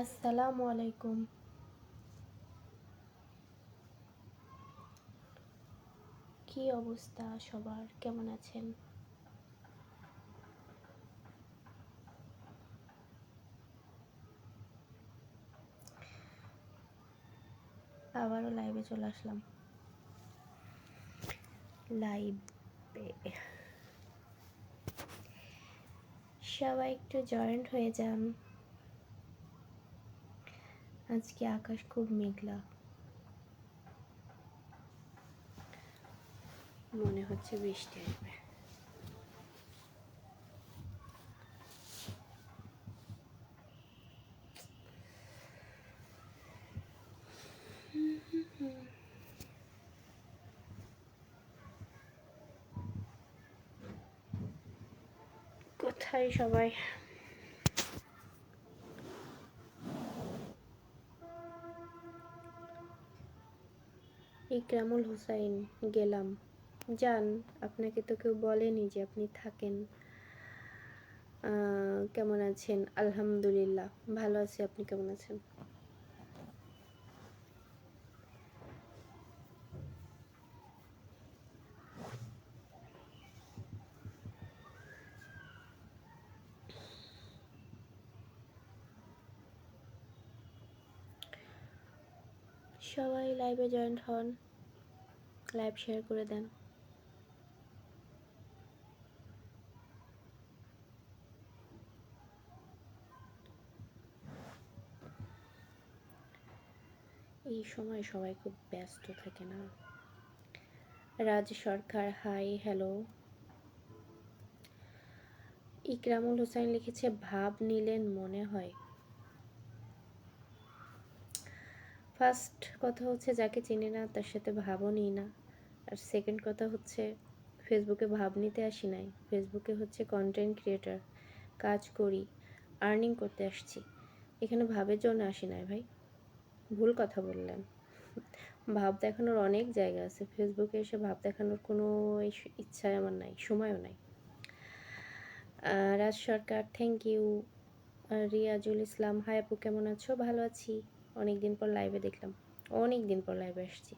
আসসালামু আলাইকুম। কি অবস্থা সবার? কেমন আছেন? আবারও লাইভে চলে আসলাম। লাইভে সবাই একটু জয়েন্ট হয়ে যান। আজকে আকাশ খুব মেঘলা মনে হচ্ছে বৃষ্টি আসবে কোথায় সবাই ইকরামুল হুসাইন গেলাম। যান, আপনাকে তো কেউ বলেনি যে আপনি থাকেন। কেমন আছেন? আলহামদুলিল্লাহ। ভালো আছি, আপনি কেমন আছেন? সবাই লাইভে জয়েন্ট হন। লাইভ শেয়ার করে দেন। এই সময় সবাই খুব ব্যস্ত থাকে না। রাজ সরকার হাই হ্যালো ইকরামুল হোসেন লিখেছে, ভাব নিলেন মনে হয়। ফার্স্ট কথা হচ্ছে, যাকে চিনি না, তার সাথে ভাবও নিই না। আর সেকেন্ড কথা হচ্ছে ফেসবুকে ভাব নিতে আসি নাই। ফেসবুকে হচ্ছে কন্টেন্ট ক্রিয়েটার কাজ করি আর্নিং করতে আসছি। এখানে ভাবের জন্য আসি নাই ভাই। ভুল কথা বললেন ভাব দেখানোর অনেক জায়গা আছে। ফেসবুকে এসে ভাব দেখানোর কোনো ইস- ইচ্ছা আমার নাই, সময়ও নাই। Raj Sarkar thank you Riazul Islam hi আপু, কেমন আছো? ভালো আছি। অনেক দিন পর লাইভে দেখলাম। অনেক দিন পর লাইভে আসছি।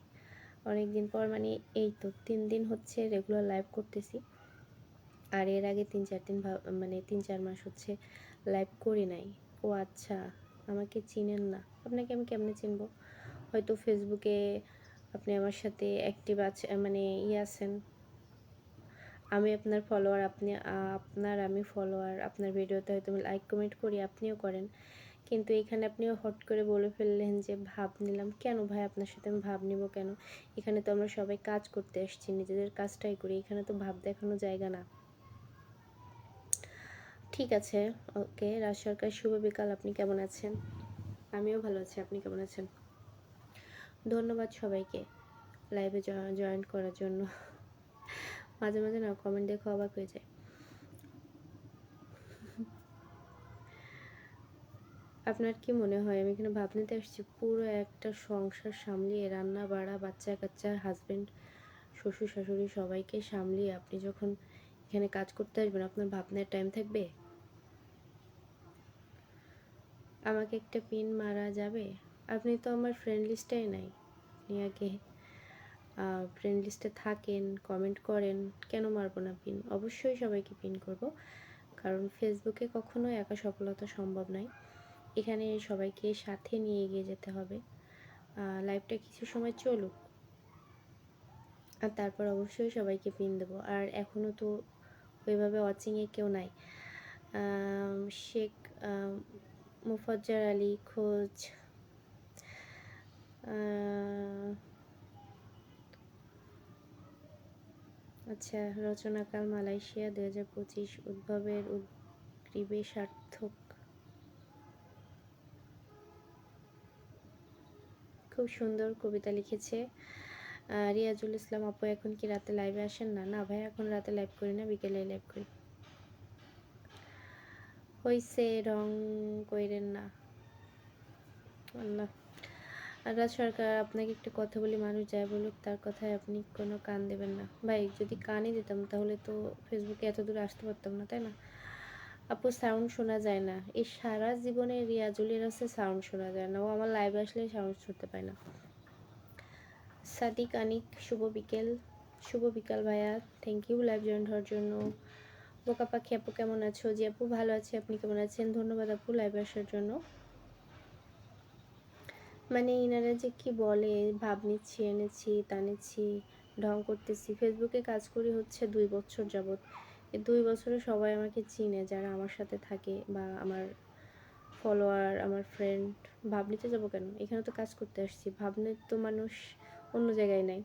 অনেক দিন পর মানে এই তো তিন দিন হচ্ছে রেগুলার লাইভ করতেছি। আর এর আগে তিন চার দিন মানে তিন চার মাস হচ্ছে লাইভ করি নাই। ও আচ্ছা আমাকে চিনেন না। আপনাকে আমি কেমনে চিনব? হয়তো ফেসবুকে আপনি আমার সাথে অ্যাক্টিভ আছে মানে ইয়ে আছেন। আমি আপনার ফলোয়ার আপনি আপনার আমি ফলোয়ার আপনার ভিডিওতে হয়তো লাইক কমেন্ট করি, আপনিও করেন। কিন্তু এখানে আপনিও হট করে বলে ফেললেন যে, ভাব নিলাম। কেন ভাই? আপনার সাথে আমি ভাব নিব কেন? এখানে তো আমরা সবাই কাজ করতে এসেছি নিজেদের কাজটাই করি। এখানে তো ভাব দেখানো জায়গা না। ঠিক আছে, ওকে। রাজ সরকার, শুভ বিকাল। আপনি কেমন আছেন? আমিও ভালো আছি। আপনি কেমন আছেন? ধন্যবাদ সবাইকে লাইভে জয়েন করার জন্য। মাঝে মাঝে না কমেন্ট দেখে অবাক হয়ে যায়। আপনার কি মনে হয়? আমি এখানে ভাব নিতে আসছি, পুরো একটা সংসার সামলিয়ে রান্না বাড়া, বাচ্চা কাচ্চা হাজবেন্ড শ্বশুর, শাশুড়ি সবাইকে সামলিয়ে আপনি যখন এখানে কাজ করতে আসবেন, আপনার ভাবনার টাইম থাকবে? আমাকে একটা পিন মারা যাবে? আপনি তো আমার ফ্রেন্ড লিস্টেই নাই। আপনি আগে ফ্রেন্ড লিস্টে থাকেন কমেন্ট করেন, কেন মারবো না পিন অবশ্যই সবাইকে পিন করব। কারণ ফেসবুকে কখনো একা সফলতা সম্ভব নয় এখানে সবাইকে সাথে নিয়ে এগিয়ে যেতে হবে। লাইভটা কিছু সময় চলুক। আর তারপর অবশ্যই সবাইকে পিন দেবো। আর এখনও তো ওইভাবে ওয়াচিংয়ে কেউ নাই। শেখ মুফজ্জার আলী, খোঁজ আচ্ছা রচনাকাল মালয়েশিয়া দু হাজার পঁচিশ, উদ্ভবের উদ্গ্রীবে সার্থক খুব সুন্দর কবিতা লিখেছে। রিয়াজুল ইসলাম আপু, এখন কি রাতে লাইভে আসেন? না না ভাই, এখন রাতে লাইভ করি না, বিকেলে লাইভ করি। হইছে রং কইরেন না। আল্লাহ। রাজ সরকার, আপনাকে একটা কথা বলি, মানুষ যাই বলুক, তার কথায় আপনি কোনো কান দেবেন না। ভাই, যদি কানই দিতাম, তাহলে তো ফেসবুকে এত দূরে আসতে পারতাম না, তাই না? আপু সাউন্ড শোনা যায় না। এই সারা জীবনে রিয়াজুলের আছে সাউন্ড শোনা যায় না। ও আমার লাইভে আসলে সাউন্ড শুনতে পায় না। সাদিক, আনিক, শুভ বিকেল। শুভ বিকাল ভাইয়া। থ্যাংক ইউ লাইভ জয়েন হওয়ার জন্য। বোকা পাখি, আপু কেমন আছো? জি, আপু ভালো আছি। আপনি কেমন আছেন? ধন্যবাদ আপু লাইভে আসার জন্য। মানে ইনারা যে কি বলে, ভাব নিচ্ছি, এনেছি টানেছি ঢং করতেছি। ফেসবুকে কাজ করি হচ্ছে দুই বছর এই দুই বছরে সবাই আমাকে চিনে, যারা আমার সাথে থাকে বা আমার ফলোয়ার আমার ফ্রেন্ড ভাব নিতে যাব কেন? এখানে তো কাজ করতে আসছি, ভাবনে তো মানুষ অন্য জায়গায় নাই।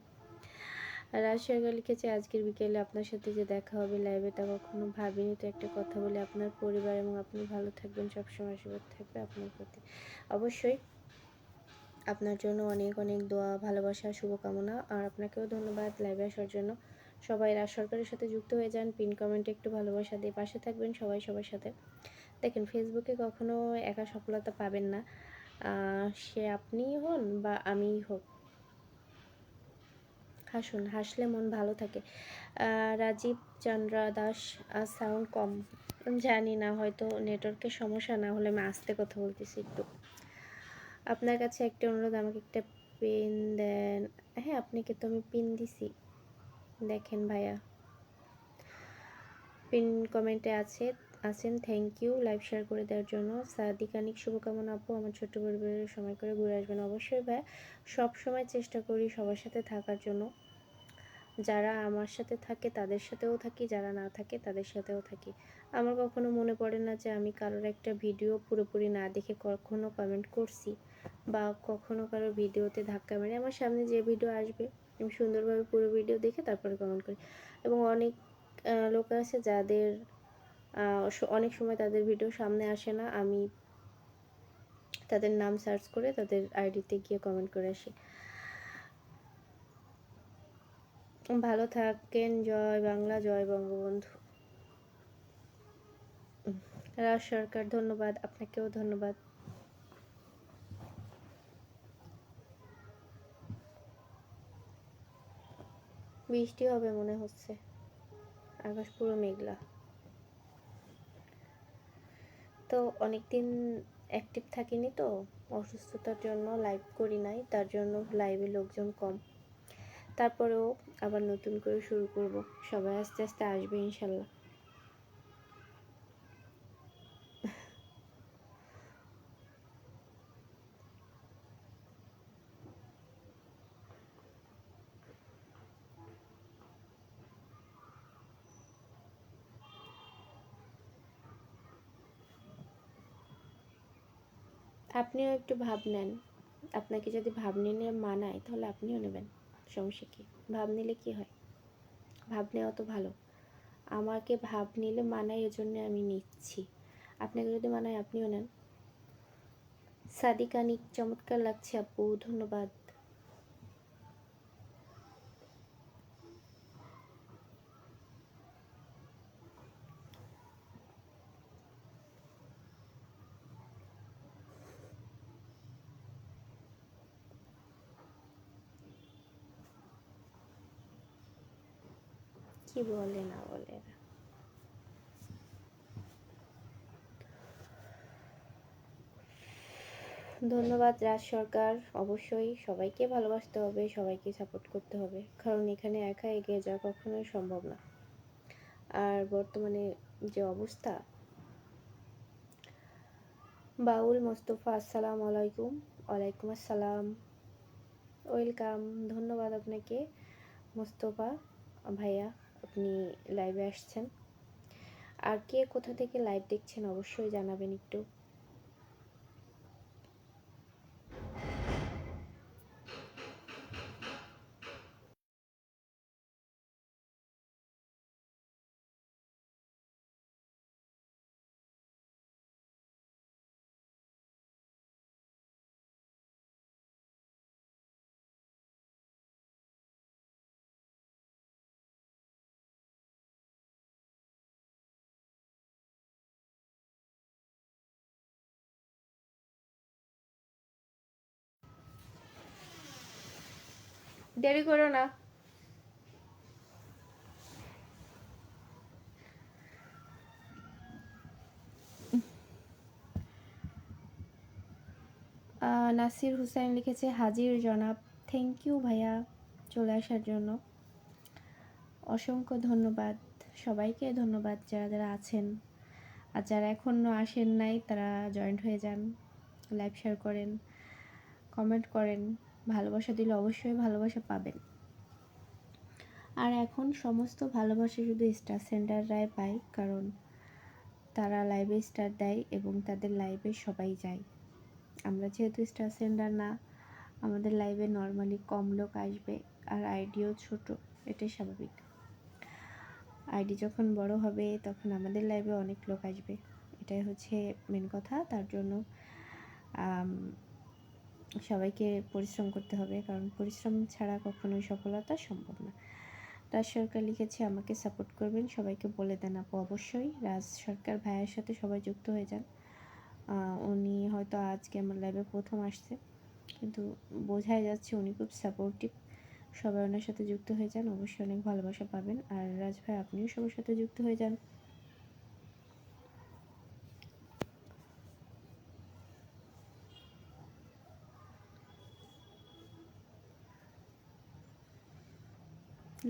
রাজশাহী লিখেছে আজকের বিকেলে আপনার সাথে যে দেখা হবে লাইভে তা কখনো ভাবিনি, তো একটা কথা বলে, আপনার পরিবার এবং আপনি ভালো থাকবেন, সবসময় আশীর্বাদ থাকবে আপনার প্রতি। অবশ্যই আপনার জন্য অনেক অনেক দোয়া, ভালোবাসা, শুভকামনা, আর আপনাকেও ধন্যবাদ লাইভে আসার জন্য। সবাই রাজ সরকারের সাথে যুক্ত হয়ে যান, পিন কমেন্টে একটু ভালোবাসা দিয়ে পাশে থাকবেন সবাই সবার সাথে। দেখেন ফেসবুকে কখনো একা সফলতা পাবেন না। সে আপনিই হন বা আমিই হোক। হাসুন, হাসলে মন ভালো থাকে। রাজীব চন্দ্রা দাস সাউন্ড কম। জানি না, হয়তো নেটওয়ার্কের সমস্যা, না হলে আমি আস্তে কথা বলতেছি একটু। আপনার কাছে একটা অনুরোধ, আমাকে একটা পিন দেন। হ্যাঁ আপনাকে তো আমি পিন দিছি। দেখেন ভাইয়া। পিন কমেন্টে আছে, আছেন থ্যাংক ইউ লাইভ শেয়ার করে দেওয়ার জন্য। সাদিক আনিক, শুভকামনা আপু, আমার ছোট্ট পরিবারের সময় করে ঘুরে আসবেন অবশ্যই ভাই সব সময় চেষ্টা করি সবার সাথে থাকার জন্য। যারা আমার সাথে থাকে তাদের সাথেও থাকি, যারা না থাকে তাদের সাথেও থাকি। আমার কখনো মনে পড়ে না যে আমি কারোর একটা ভিডিও পুরোপুরি না দেখে কখনো কমেন্ট করছি বা কখনো কারোর ভিডিওতে ধাক্কা মেরে আমার সামনে যে ভিডিও আসবে। আমি সুন্দরভাবে পুরো ভিডিও দেখে তারপরে কমেন্ট করি। এবং অনেক লোক আছে যাদের অনেক সময় তাদের ভিডিও সামনে আসে না। আমি তাদের নাম সার্চ করে তাদের আইডিতে গিয়ে কমেন্ট করে আসি। ভালো থাকেন। জয় বাংলা, জয় বঙ্গবন্ধু। রাজ সরকার, ধন্যবাদ। আপনাকেও ধন্যবাদ। বৃষ্টি হবে মনে হচ্ছে। আকাশ পুরো মেঘলা। তো অনেকদিন অ্যাক্টিভ থাকিনি তো, অসুস্থতার জন্য লাইভ করি নাই, তার জন্য লাইভে লোকজন কম। তারপরেও আবার নতুন করে শুরু করব। সবাই আস্তে আস্তে আসবে ইনশাল্লাহ। আপনিও একটু ভাব নেন। আপনাকে যদি ভাব নিলে মানায়, তাহলে আপনিও নেবেন। সমস্যা কী? ভাব নিলে কি হয়? ভাব নেওয়া তো ভালো। আমাকে ভাব নিলে মানায় এজন্য আমি নিচ্ছি। আপনাকে যদি মানায় আপনিও নেন। সাদিকানিক চমৎকার লাগছে আপু। ধন্যবাদ। কি বলে না বলে ধন্যবাদ রাজ সরকার, অবশ্যই সবাইকে ভালোবাসতে হবে, সবাইকে সাপোর্ট করতে হবে, কারণ এখানে একা এগিয়ে যাওয়া কখনোই সম্ভব না। আর বর্তমানে যে অবস্থা, বাউল মোস্তফা, আসসালাম আলাইকুম, ওয়ালাইকুম আসসালাম, ওয়েলকাম, ধন্যবাদ আপনাকে, মোস্তফা ভাইয়া। আপনি লাইভে আসছেন। আর কে কোথা থেকে লাইভ দেখছেন অবশ্যই জানাবেন একটু। দেরি করো না। নাসির হুসাইন লিখেছে, হাজির জনাব থ্যাংক ইউ ভাইয়া চলে আসার জন্য। অসংখ্য ধন্যবাদ। সবাইকে ধন্যবাদ যারা যারা আছেন। আর যারা এখনও আসেন নাই, তারা জয়েন্ট হয়ে যান। লাইভ শেয়ার করেন কমেন্ট করেন। ভালোবাসা দিলে অবশ্যই ভালোবাসা পাবেন। আর এখন সমস্ত ভালোবাসা শুধু স্টার সেন্টাররাই পায়, কারণ তারা লাইভে স্টার দেয় এবং তাদের লাইভে সবাই যায়। আমরা যেহেতু স্টার সেন্টার না, আমাদের লাইভে নর্মালি কম লোক আসবে আর আইডিও ছোট, এটাই স্বাভাবিক। আইডি যখন বড় হবে, তখন আমাদের লাইভে অনেক লোক আসবে। এটাই হচ্ছে মেন কথা, তার জন্য সবাইকে পরিশ্রম করতে হবে, কারণ পরিশ্রম ছাড়া কখনোই সফলতা সম্ভব না। রাজ সরকার লিখেছে, আমাকে সাপোর্ট করবেন, সবাইকে বলে দেন আপু, অবশ্যই। রাজ সরকার ভাইয়ের সাথে সবাই যুক্ত হয়ে যান। উনি হয়তো আজকে আমার লাইভে প্রথম আসছে, কিন্তু বোঝাই যাচ্ছে উনি খুব সাপোর্টিভ সবাই ওনার সাথে যুক্ত হয়ে যান, অবশ্যই অনেক ভালোবাসা পাবেন। আর রাজ ভাই, আপনিও সবার সাথে যুক্ত হয়ে যান।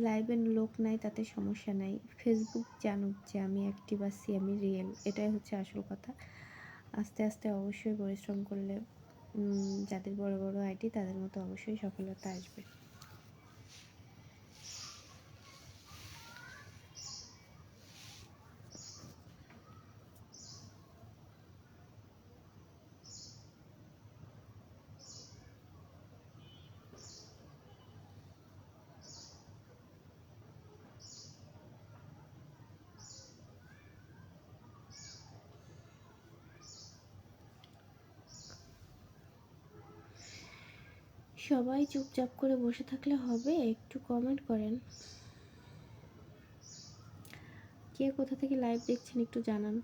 লাইভে লোক নাই, তাতে সমস্যা নাই। ফেসবুক জানুক যে আমি অ্যাক্টিভ আছি, আমি রিয়েল এটাই হচ্ছে আসল কথা। আস্তে আস্তে অবশ্যই পরিশ্রম করলে যাদের বড় বড় আইটি তাদের মতো অবশ্যই সফলতা আসবে। সবাই চুপচাপ করে বসে থাকলে হবে? একটু কমেন্ট করেন। কে কোথা থেকে লাইভ দেখছেন একটু জানান।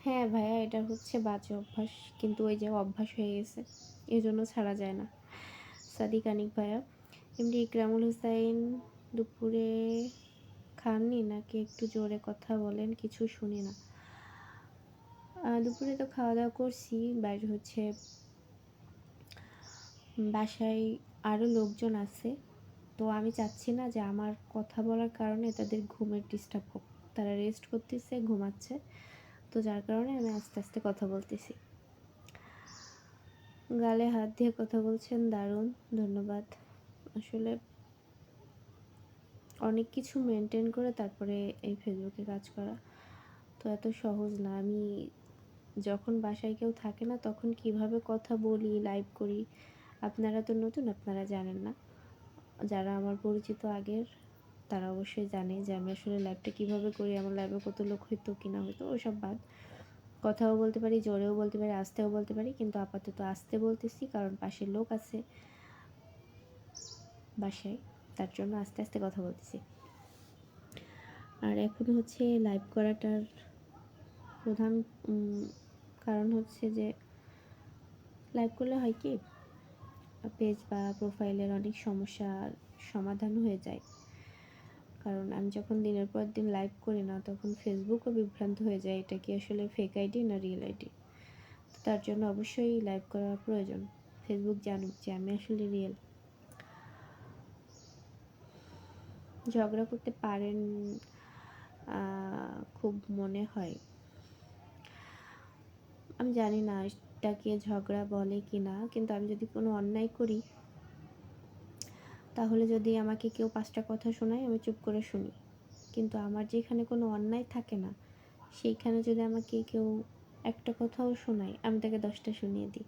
হ্যাঁ ভাইয়া, এটা হচ্ছে বাজে অভ্যাস, কিন্তু ওই যে অভ্যাস হয়ে গেছে এই জন্য ছাড়া যায় না। সাদিক আনিক ভাইয়া এমনি ইকরামুল হুসাইন, দুপুরে খাননি নাকি একটু জোরে কথা বলেন, কিছু শুনি না। দুপুরে তো খাওয়া দাওয়া করছি বাইরে হচ্ছে বাসায় আরও লোকজন আছে। তো আমি চাচ্ছি না যে আমার কথা বলার কারণে তাদের ঘুমের ডিস্টার্ব হোক। তারা রেস্ট করতেছে, ঘুমাচ্ছে। তো যার কারণে আমি আস্তে আস্তে কথা বলতেছি। গালে হাত দিয়ে কথা বলছেন দারুণ, ধন্যবাদ। আসলে অনেক কিছু মেনটেন করে তারপরে এই ফেসবুকে কাজ করা। তো এত সহজ না। আমি যখন বাসায় কেউ থাকে না, তখন কীভাবে কথা বলি লাইভ করি? আপনারা তো নতুন, আপনারা জানেন না। যারা আমার পরিচিত আগের, তারা অবশ্যই জানে যে আমি আসলে লাইভটা কীভাবে করি, আমার লাইভে কত লোক হইতো কি না হইতো, ওসব বাদ। কথাও বলতে পারি, জোরেও বলতে পারি, আস্তেও বলতে পারি, কিন্তু আপাতত আস্তে বলতেছি, কারণ পাশের লোক আছে বাসায়। তার জন্য আস্তে আস্তে কথা বলতেছি। আর এখন হচ্ছে লাইভ করাটার প্রধান কারণ হচ্ছে যে লাইভ করলে হয় কি পেজ বা প্রোফাইলের অনেক সমস্যার সমাধান হয়ে যায়। কারণ আমি যখন দিনের পর দিন লাইভ করি না, তখন ফেসবুকও বিভ্রান্ত হয়ে যায়, এটা কি আসলে ফেক আইডি না রিয়েল আইডি তার জন্য অবশ্যই লাইভ করার প্রয়োজন। ফেসবুক জানুক যে আমি আসলে রিয়েল ঝগড়া করতে পারেন খুব মনে হয়। আমি জানি না এটাকে ঝগড়া বলে কি না কিন্তু আমি যদি কোনো অন্যায় করি, তাহলে যদি আমাকে কেউ পাঁচটা কথা শোনায়, আমি চুপ করে শুনি। কিন্তু আমার যেখানে কোনো অন্যায় থাকে না, সেইখানে যদি আমাকে কেউ একটা কথাও শোনায়, আমি তাকে দশটা শুনিয়ে দিই।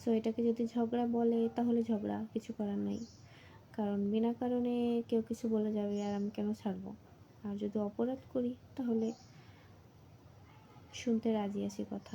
সো এটাকে যদি ঝগড়া বলে, তাহলে ঝগড়া কিছু করার নাই। কারণ বিনা কারণে কেউ কিছু বলে যাবে আর আমি কেন ছাড়বো? আর যদি অপরাধ করি, তাহলে শুনতে রাজি আছি কথা।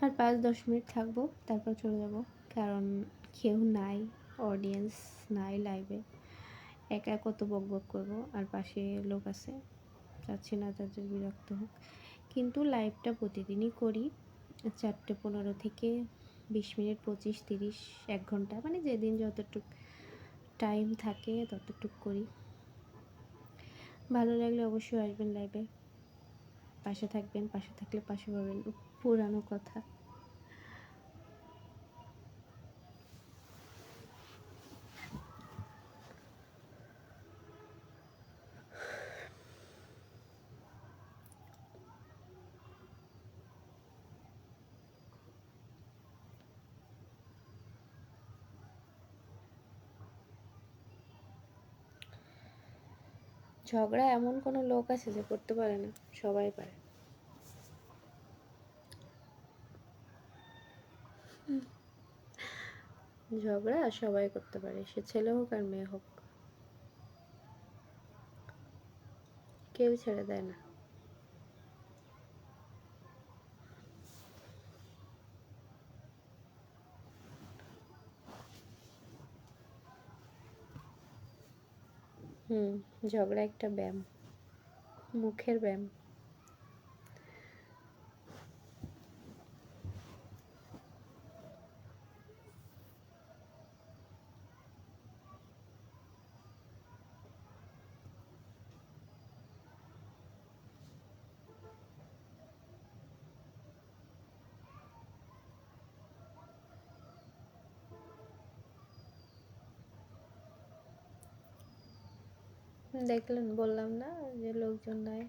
আর পাঁচ, দশ মিনিট থাকব, তারপর চলে যাব। কারণ কেউ নাই অডিয়েন্স নাই লাইভে একা কত বক বক করব, আর পাশে লোক আছে। চাচ্ছি না, তাদের বিরক্ত হোক। কিন্তু লাইভটা প্রতিদিনই করি, চারটে পনেরো থেকে বিশ মিনিট, পঁচিশ, তিরিশ, এক ঘণ্টা। মানে যেদিন যতটুক টাইম থাকে, ততটুক করি। ভালো লাগলে অবশ্যই আসবেন লাইভে পাশে থাকবেন, পাশে থাকলে পাশে পাবেন। পুরানো কথা। ঝগড়া এমন কোনো লোক আছে যে করতে পারে না, সবাই পারে। ঝগড়া সবাই করতে পারে, সে ছেলে হোক আর মেয়ে হোক। কেউ ছেড়ে দেয় না। হুম ঝগড়া একটা ব্যায়াম মুখের ব্যায়াম। দেখলেন, বললাম না যে লোকজন নাই।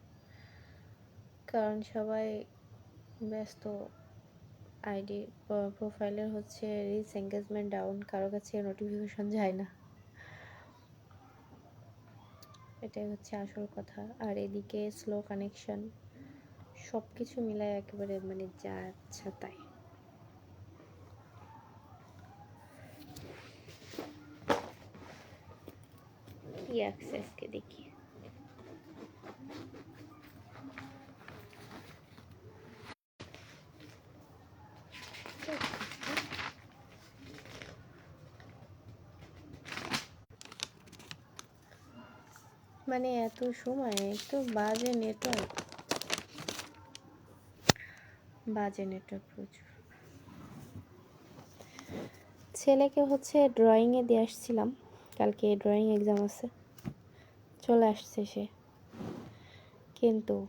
কারণ সবাই ব্যস্ত। আইডি প্রোফাইলের হচ্ছে রিচ এঙ্গেজমেন্ট ডাউন, কারও কাছে নোটিফিকেশন যায় না। এটাই হচ্ছে আসল কথা। আর এদিকে স্লো কানেকশন সব কিছু মিলায় একেবারে মানে যা আচ্ছা তাই। অ্যাক্সেসকে দেখি? মানে এত সময় একটু বাজে নেটওয়ার্ক বাজে নেটওয়ার্ক প্রচুর। ছেলেকে হচ্ছে ড্রয়িংয়ে দিয়ে আসছিলাম। কালকে ড্রয়িং এক্সাম আছে। চলে আসছে সে। কিন্তু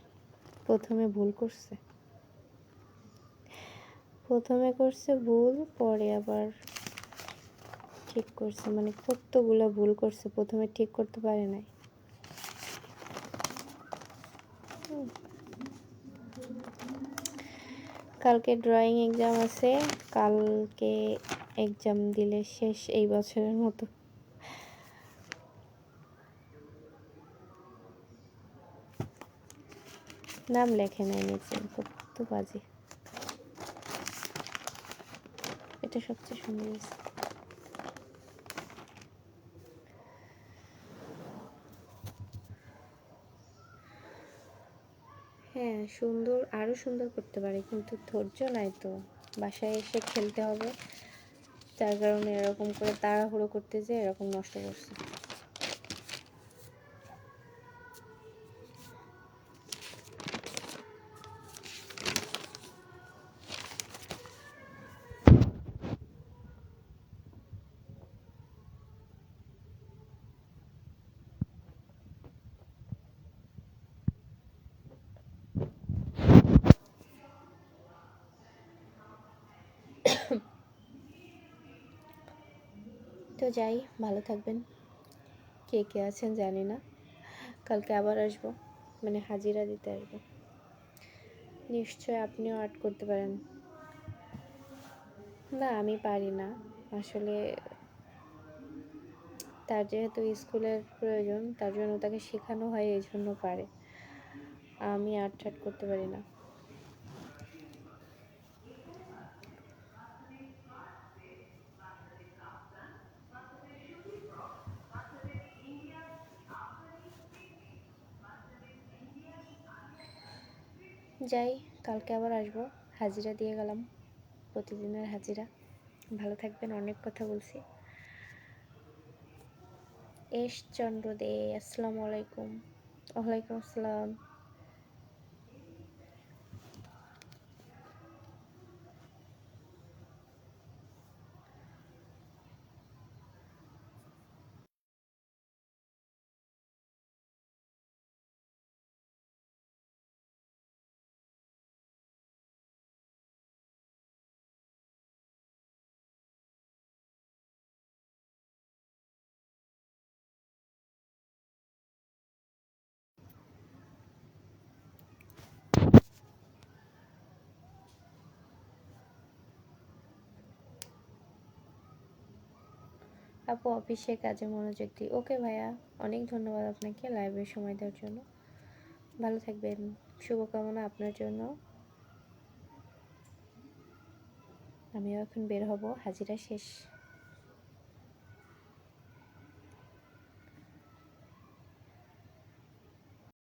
প্রথমে ভুল করছে। প্রথমে করছে ভুল, পরে আবার ঠিক করছে। মানে কতগুলো ভুল করছে, প্রথমে ঠিক করতে পারে নাই। কালকে ড্রয়িং এক্সাম আছে, কালকে এক্সাম দিলে শেষ এই বছরের মতো। নাম লেখে নাই নিচে কত বাজে। এটা সবচেয়ে সুন্দর হ্যাঁ সুন্দর আরও সুন্দর করতে পারে, কিন্তু ধৈর্য নাই তো। বাসায় এসে খেলতে হবে, তার কারণে এরকম করে তাড়াহুড়ো করতে যে এরকম নষ্ট করছে। তো যাই, ভালো থাকবেন। কে কে আছেন জানি না। কালকে আবার আসব মানে হাজিরা দিতে আসব। নিশ্চয় আপনিও আর্ট করতে পারেন। না, আমি পারি না। আসলে তার যেহেতু স্কুলের প্রয়োজন, তার জন্য তাকে শেখানো হয়, এই জন্য পারে। আমি আর্ট ঠাট করতে পারি না। যাই, কালকে আবার আসব। হাজিরা দিয়ে গেলাম, প্রতিদিনের হাজিরা। ভালো থাকবেন, অনেক কথা বলছি। এস চন্দ্র দে আসসালামু আলাইকুম। ওয়ালাইকুম আসসালাম। আপু অফিসে কাজে মনোযোগ দিই। ওকে ভাইয়া, অনেক ধন্যবাদ আপনাকে লাইভের সময় দেওয়ার জন্য। ভালো থাকবেন, শুভকামনা আপনার জন্য। আমিও এখন বের হব, হাজিরা শেষ।